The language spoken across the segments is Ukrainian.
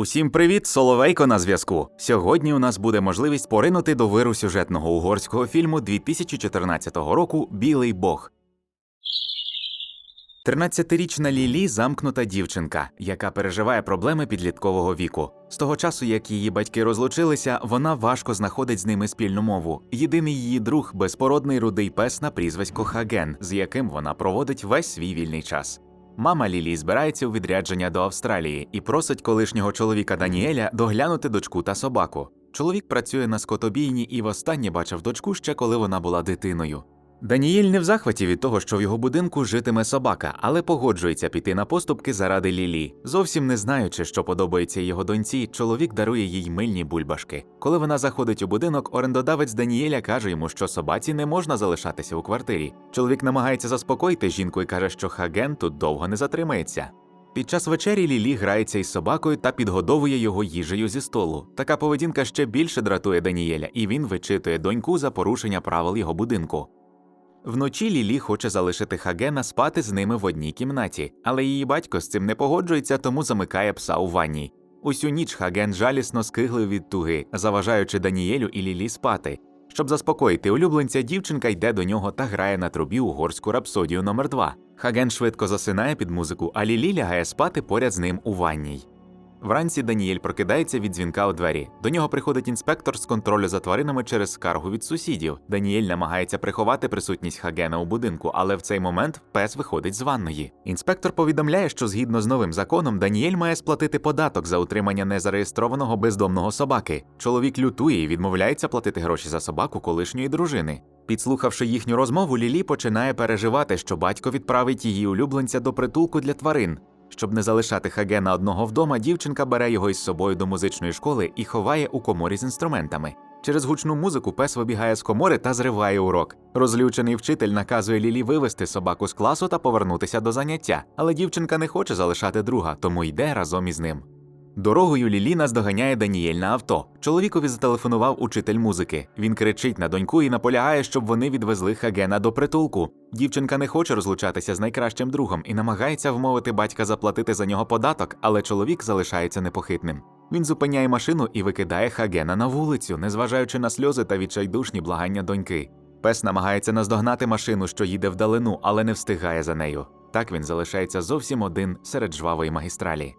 Усім привіт, Соловейко на зв'язку. Сьогодні у нас буде можливість поринути до виру сюжетного угорського фільму 2014 року Білий Бог. 13-річна Лілі замкнута дівчинка, яка переживає проблеми підліткового віку. З того часу, як її батьки розлучилися, вона важко знаходить з ними спільну мову. Єдиний її друг безпородний рудий пес на прізвисько Хаген, з яким вона проводить весь свій вільний час. Мама Лілі збирається у відрядження до Австралії і просить колишнього чоловіка Даніеля доглянути дочку та собаку. Чоловік працює на скотобійні і востаннє бачив дочку ще коли вона була дитиною. Даніель не в захваті від того, що в його будинку житиме собака, але погоджується піти на поступки заради Лілі. Зовсім не знаючи, що подобається його доньці, чоловік дарує їй мильні бульбашки. Коли вона заходить у будинок, орендодавець Даніеля каже йому, що собаці не можна залишатися у квартирі. Чоловік намагається заспокоїти жінку і каже, що Хаген тут довго не затримається. Під час вечері Лілі грається із собакою та підгодовує його їжею зі столу. Така поведінка ще більше дратує Даніеля, і він вичитує доньку за порушення правил його будинку. Вночі Лілі хоче залишити Хагена спати з ними в одній кімнаті, але її батько з цим не погоджується, тому замикає пса у ванні. Усю ніч Хаген жалісно скиглив від туги, заважаючи Даніелю і Лілі спати. Щоб заспокоїти улюбленця, дівчинка йде до нього та грає на трубі угорську рапсодію номер 2 Хаген швидко засинає під музику, а Лілі лягає спати поряд з ним у ванній. Вранці Даніель прокидається від дзвінка у двері. До нього приходить інспектор з контролю за тваринами через скаргу від сусідів. Даніель намагається приховати присутність Хагена у будинку, але в цей момент пес виходить з ванної. Інспектор повідомляє, що згідно з новим законом Даніель має сплатити податок за утримання незареєстрованого бездомного собаки. Чоловік лютує і відмовляється платити гроші за собаку колишньої дружини. Підслухавши їхню розмову, Лілі починає переживати, що батько відправить її улюбленця до притулку для тварин. Щоб не залишати Хагена одного вдома, дівчинка бере його із собою до музичної школи і ховає у коморі з інструментами. Через гучну музику пес вибігає з комори та зриває урок. Розлючений вчитель наказує Лілі вивести собаку з класу та повернутися до заняття, але дівчинка не хоче залишати друга, тому йде разом із ним. Дорогою Лілі наздоганяє Даніель на авто. Чоловікові зателефонував учитель музики. Він кричить на доньку і наполягає, щоб вони відвезли Хагена до притулку. Дівчинка не хоче розлучатися з найкращим другом і намагається вмовити батька заплатити за нього податок, але чоловік залишається непохитним. Він зупиняє машину і викидає Хагена на вулицю, незважаючи на сльози та відчайдушні благання доньки. Пес намагається наздогнати машину, що їде вдалину, але не встигає за нею. Так він залишається зовсім один серед жвавої магістралі.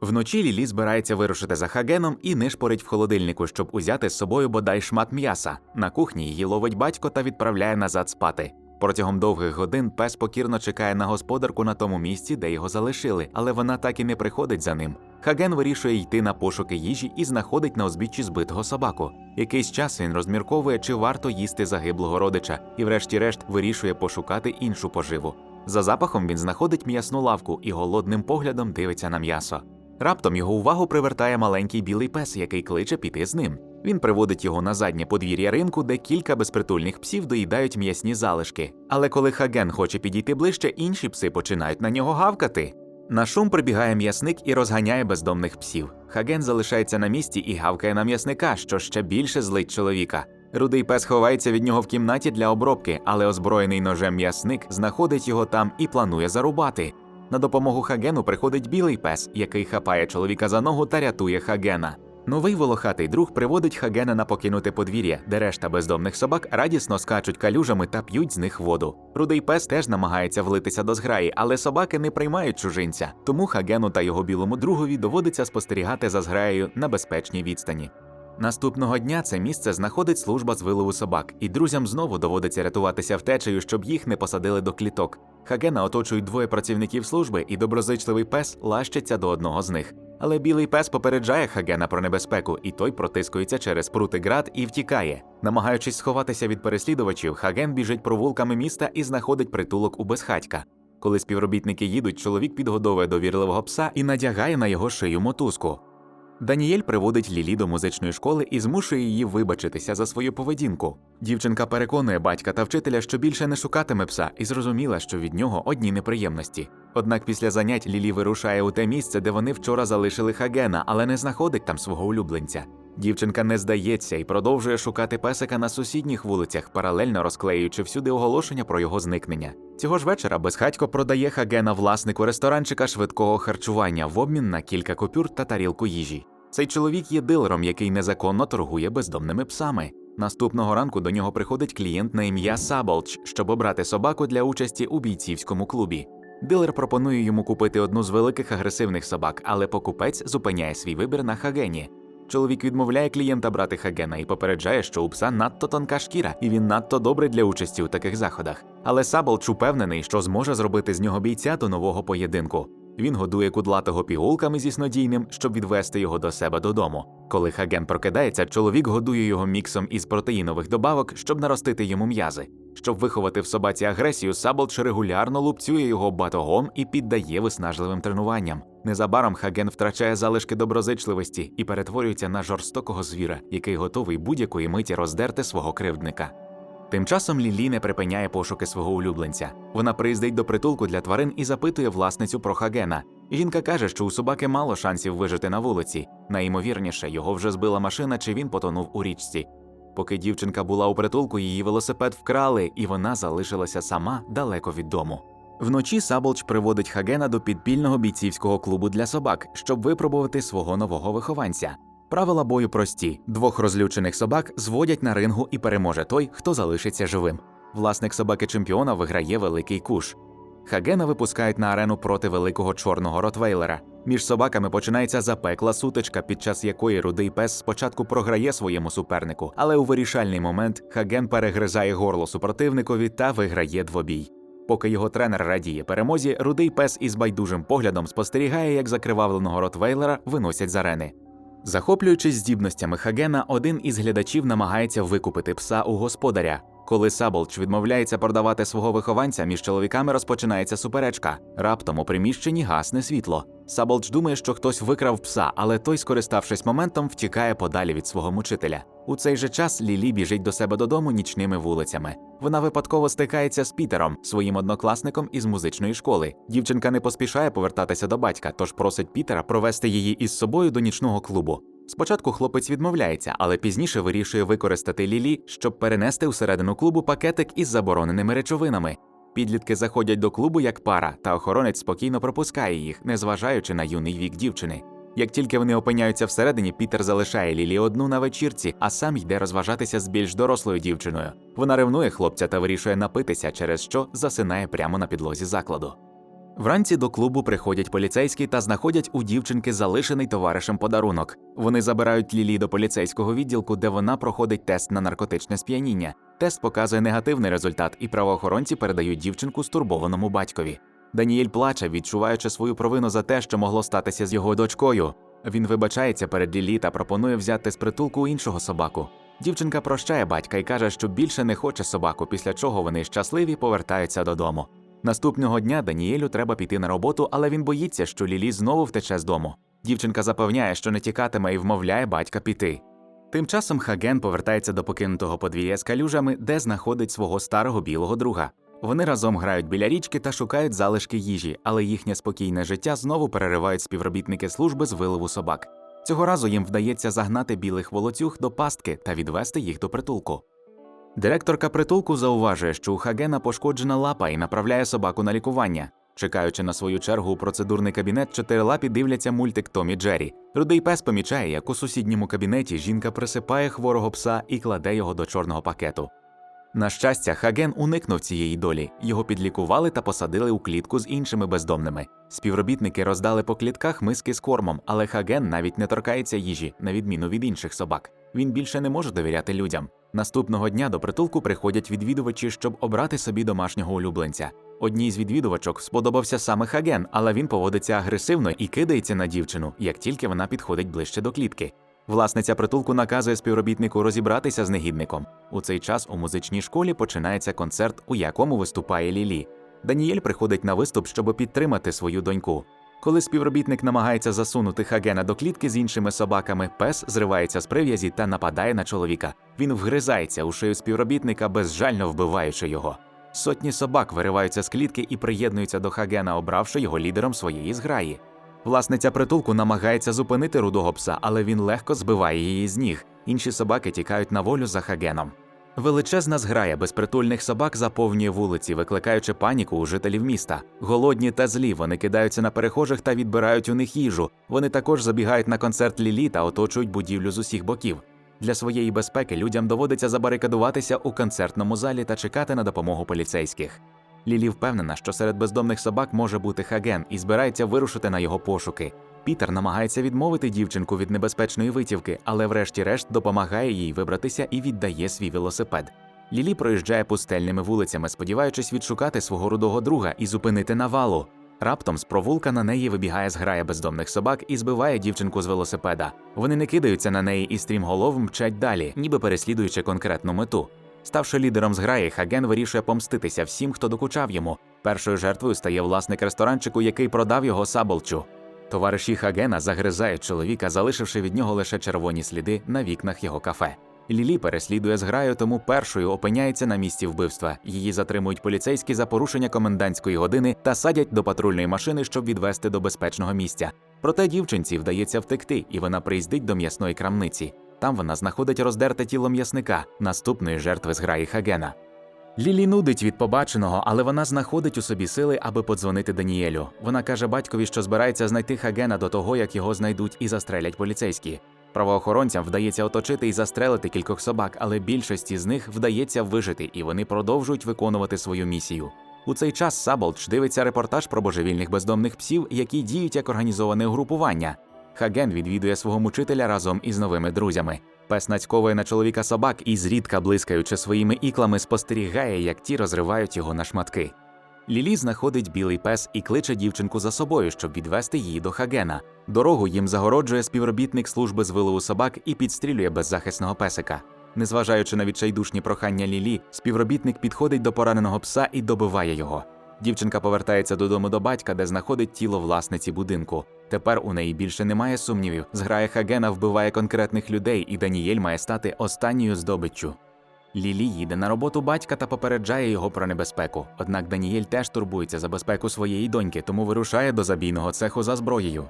Вночі Лілі збирається вирушити за Хагеном і нишпорить в холодильнику, щоб узяти з собою бодай шмат м'яса. На кухні її ловить батько та відправляє назад спати. Протягом довгих годин пес покірно чекає на господарку на тому місці, де його залишили, але вона так і не приходить за ним. Хаген вирішує йти на пошуки їжі і знаходить на узбіччі збитого собаку. Якийсь час він розмірковує, чи варто їсти загиблого родича, і, врешті-решт, вирішує пошукати іншу поживу. За запахом він знаходить м'ясну лавку і голодним поглядом дивиться на м'ясо. Раптом його увагу привертає маленький білий пес, який кличе піти з ним. Він приводить його на заднє подвір'я ринку, де кілька безпритульних псів доїдають м'ясні залишки. Але коли Хаген хоче підійти ближче, інші пси починають на нього гавкати. На шум прибігає м'ясник і розганяє бездомних псів. Хаген залишається на місці і гавкає на м'ясника, що ще більше злить чоловіка. Рудий пес ховається від нього в кімнаті для обробки, але озброєний ножем м'ясник знаходить його там і планує зарубати. На допомогу Хагену приходить білий пес, який хапає чоловіка за ногу та рятує Хагена. Новий волохатий друг приводить Хагена на покинуте подвір'я, де решта бездомних собак радісно скачуть калюжами та п'ють з них воду. Рудий пес теж намагається влитися до зграї, але собаки не приймають чужинця, тому Хагену та його білому другові доводиться спостерігати за зграєю на безпечній відстані. Наступного дня це місце знаходить служба з вилову собак, і друзям знову доводиться рятуватися втечею, щоб їх не посадили до кліток. Хагена оточують двоє працівників служби, і доброзичливий пес лащиться до одного з них. Але білий пес попереджає Хагена про небезпеку, і той протискується через прути град і втікає. Намагаючись сховатися від переслідувачів, Хаген біжить провулками міста і знаходить притулок у безхатька. Коли співробітники їдуть, чоловік підгодовує довірливого пса і надягає на його шию мотузку. Даніель приводить Лілі до музичної школи і змушує її вибачитися за свою поведінку. Дівчинка переконує батька та вчителя, що більше не шукатиме пса, і зрозуміла, що від нього одні неприємності. Однак після занять Лілі вирушає у те місце, де вони вчора залишили Хагена, але не знаходить там свого улюбленця. Дівчинка не здається і продовжує шукати песика на сусідніх вулицях, паралельно розклеюючи всюди оголошення про його зникнення. Цього ж вечора безхатько продає Хагена власнику ресторанчика швидкого харчування в обмін на кілька купюр та тарілку їжі. Цей чоловік є дилером, який незаконно торгує бездомними псами. Наступного ранку до нього приходить клієнт на ім'я Саболч, щоб обрати собаку для участі у бійцівському клубі. Дилер пропонує йому купити одну з великих агресивних собак, але покупець зупиняє свій вибір на Хагені. Чоловік відмовляє клієнта брати Хагена і попереджає, що у пса надто тонка шкіра, і він надто добрий для участі у таких заходах. Але Саблч упевнений, що зможе зробити з нього бійця до нового поєдинку. Він годує кудлатого пігулками зі снодійним, щоб відвести його до себе додому. Коли Хаген прокидається, чоловік годує його міксом із протеїнових добавок, щоб наростити йому м'язи. Щоб виховати в собаці агресію, Саблч регулярно лупцює його батогом і піддає виснажливим тренуванням. Незабаром Хаген втрачає залишки доброзичливості і перетворюється на жорстокого звіра, який готовий будь-якої миті роздерти свого кривдника. Тим часом Лілі не припиняє пошуки свого улюбленця. Вона приїздить до притулку для тварин і запитує власницю про Хагена. Жінка каже, що у собаки мало шансів вижити на вулиці. Найімовірніше, його вже збила машина чи він потонув у річці. Поки дівчинка була у притулку, її велосипед вкрали, і вона залишилася сама далеко від дому. Вночі Саблч приводить Хагена до підпільного бійцівського клубу для собак, щоб випробувати свого нового вихованця. Правила бою прості: двох розлючених собак зводять на рингу і переможе той, хто залишиться живим. Власник собаки чемпіона виграє великий куш. Хагена випускають на арену проти великого чорного ротвейлера. Між собаками починається запекла сутичка, під час якої рудий пес спочатку програє своєму супернику, але у вирішальний момент Хаген перегризає горло супротивникові та виграє двобій. Поки його тренер радіє перемозі, рудий пес із байдужим поглядом спостерігає, як закривавленого ротвейлера виносять з арени. Захоплюючись здібностями Хагена, один із глядачів намагається викупити пса у господаря. Коли Саблч відмовляється продавати свого вихованця, між чоловіками розпочинається суперечка. Раптом у приміщенні гасне світло. Саблч думає, що хтось викрав пса, але той, скориставшись моментом, втікає подалі від свого мучителя. У цей же час Лілі біжить до себе додому нічними вулицями. Вона випадково стикається з Пітером, своїм однокласником із музичної школи. Дівчинка не поспішає повертатися до батька, тож просить Пітера провести її із собою до нічного клубу. Спочатку хлопець відмовляється, але пізніше вирішує використати Лілі, щоб перенести усередину клубу пакетик із забороненими речовинами. Підлітки заходять до клубу як пара, та охоронець спокійно пропускає їх, незважаючи на юний вік дівчини. Як тільки вони опиняються всередині, Пітер залишає Лілі одну на вечірці, а сам йде розважатися з більш дорослою дівчиною. Вона ревнує хлопця та вирішує напитися, через що засинає прямо на підлозі закладу. Вранці до клубу приходять поліцейські та знаходять у дівчинки залишений товаришем подарунок. Вони забирають Лілі до поліцейського відділку, де вона проходить тест на наркотичне сп'яніння. Тест показує негативний результат, і правоохоронці передають дівчинку стурбованому батькові. Даніель плаче, відчуваючи свою провину за те, що могло статися з його дочкою. Він вибачається перед Лілі та пропонує взяти з притулку іншого собаку. Дівчинка прощає батька і каже, що більше не хоче собаку, після чого вони щасливі повертаються додому. Наступного дня Даніелю треба піти на роботу, але він боїться, що Лілі знову втече з дому. Дівчинка запевняє, що не тікатиме і вмовляє батька піти. Тим часом Хаген повертається до покинутого подвір'я з калюжами, де знаходить свого старого білого друга. Вони разом грають біля річки та шукають залишки їжі, але їхнє спокійне життя знову переривають співробітники служби з вилову собак. Цього разу їм вдається загнати білих волоцюг до пастки та відвести їх до притулку. Директорка притулку зауважує, що у Хагена пошкоджена лапа і направляє собаку на лікування. Чекаючи на свою чергу у процедурний кабінет, чотирилапі дивляться мультик Томі Джері. Рудий пес помічає, як у сусідньому кабінеті жінка присипає хворого пса і кладе його до чорного пакету. На щастя, Хаген уникнув цієї долі. Його підлікували та посадили у клітку з іншими бездомними. Співробітники роздали по клітках миски з кормом, але Хаген навіть не торкається їжі, на відміну від інших собак. Він більше не може довіряти людям. Наступного дня до притулку приходять відвідувачі, щоб обрати собі домашнього улюбленця. Одній з відвідувачок сподобався саме Хаген, але він поводиться агресивно і кидається на дівчину, як тільки вона підходить ближче до клітки. Власниця притулку наказує співробітнику розібратися з негідником. У цей час у музичній школі починається концерт, у якому виступає Лілі. Даніель приходить на виступ, щоб підтримати свою доньку. Коли співробітник намагається засунути Хагена до клітки з іншими собаками, пес зривається з прив'язі та нападає на чоловіка. Він вгризається у шию співробітника, безжально вбиваючи його. Сотні собак вириваються з клітки і приєднуються до Хагена, обравши його лідером своєї зграї. Власниця притулку намагається зупинити рудого пса, але він легко збиває її з ніг. Інші собаки тікають на волю за Хагеном. Величезна зграя безпритульних собак заповнює вулиці, викликаючи паніку у жителів міста. Голодні та злі вони кидаються на перехожих та відбирають у них їжу. Вони також забігають на концерт Лілі та оточують будівлю з усіх боків. Для своєї безпеки людям доводиться забарикадуватися у концертному залі та чекати на допомогу поліцейських. Лілі впевнена, що серед бездомних собак може бути Хаген і збирається вирушити на його пошуки. Пітер намагається відмовити дівчинку від небезпечної витівки, але врешті-решт допомагає їй вибратися і віддає свій велосипед. Лілі проїжджає пустельними вулицями, сподіваючись відшукати свого рудого друга і зупинити навалу. Раптом з провулка на неї вибігає зграя бездомних собак і збиває дівчинку з велосипеда. Вони не кидаються на неї і стрімголов мчать далі, ніби переслідуючи конкретну мету. Ставши лідером зграї, Хаген вирішує помститися всім, хто докучав йому. Першою жертвою стає власник ресторанчику, який продав його Саболчу. Товариші Хагена загризають чоловіка, залишивши від нього лише червоні сліди на вікнах його кафе. Лілі переслідує зграю, тому першою опиняється на місці вбивства. Її затримують поліцейські за порушення комендантської години та садять до патрульної машини, щоб відвести до безпечного місця. Проте дівчинці вдається втекти, і вона приїздить до м'ясної крамниці. Там вона знаходить роздерте тіло м'ясника, наступної жертви зграї Хагена. Лілі нудить від побаченого, але вона знаходить у собі сили, аби подзвонити Даніелю. Вона каже батькові, що збирається знайти Хагена до того, як його знайдуть і застрелять поліцейські. Правоохоронцям вдається оточити і застрелити кількох собак, але більшості з них вдається вижити, і вони продовжують виконувати свою місію. У цей час Саболч дивиться репортаж про божевільних бездомних псів, які діють як організоване угрупування. Хаген відвідує свого мучителя разом із новими друзями. Пес нацьковує на чоловіка собак і, зрідка блискаючи своїми іклами, спостерігає, як ті розривають його на шматки. Лілі знаходить білий пес і кличе дівчинку за собою, щоб відвести її до Хагена. Дорогу їм загороджує співробітник служби з вилову собак і підстрілює беззахисного песика. Незважаючи на відчайдушні прохання Лілі, співробітник підходить до пораненого пса і добиває його. Дівчинка повертається додому до батька, де знаходить тіло власниці будинку. Тепер у неї більше немає сумнівів. Зграя Хагена вбиває конкретних людей, і Даніель має стати останньою здобиччю. Лілі їде на роботу батька та попереджає його про небезпеку. Однак Даніель теж турбується за безпеку своєї доньки, тому вирушає до забійного цеху за зброєю.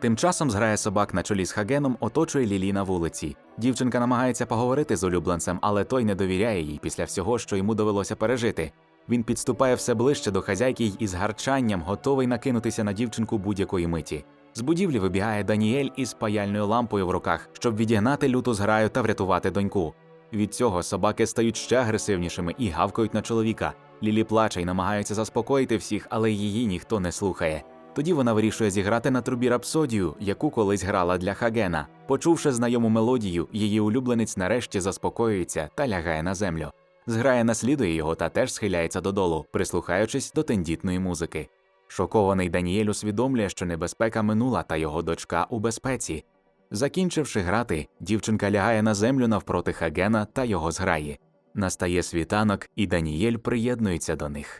Тим часом зграя собак на чолі з Хагеном оточує Лілі на вулиці. Дівчинка намагається поговорити з улюбленцем, але той не довіряє їй після всього, що йому довелося пережити. Він підступає все ближче до хазяйки й із гарчанням готовий накинутися на дівчинку будь-якої миті. З будівлі вибігає Даніель із паяльною лампою в руках, щоб відігнати люту зграю та врятувати доньку. Від цього собаки стають ще агресивнішими і гавкають на чоловіка. Лілі плаче й намагається заспокоїти всіх, але її ніхто не слухає. Тоді вона вирішує зіграти на трубі рапсодію, яку колись грала для Хагена. Почувши знайому мелодію, її улюбленець нарешті заспокоюється та лягає на землю. Зграя наслідує його та теж схиляється додолу, прислухаючись до тендітної музики. Шокований Даніель усвідомлює, що небезпека минула та його дочка у безпеці. Закінчивши грати, дівчинка лягає на землю навпроти Хагена та його зграї. Настає світанок, і Даніель приєднується до них.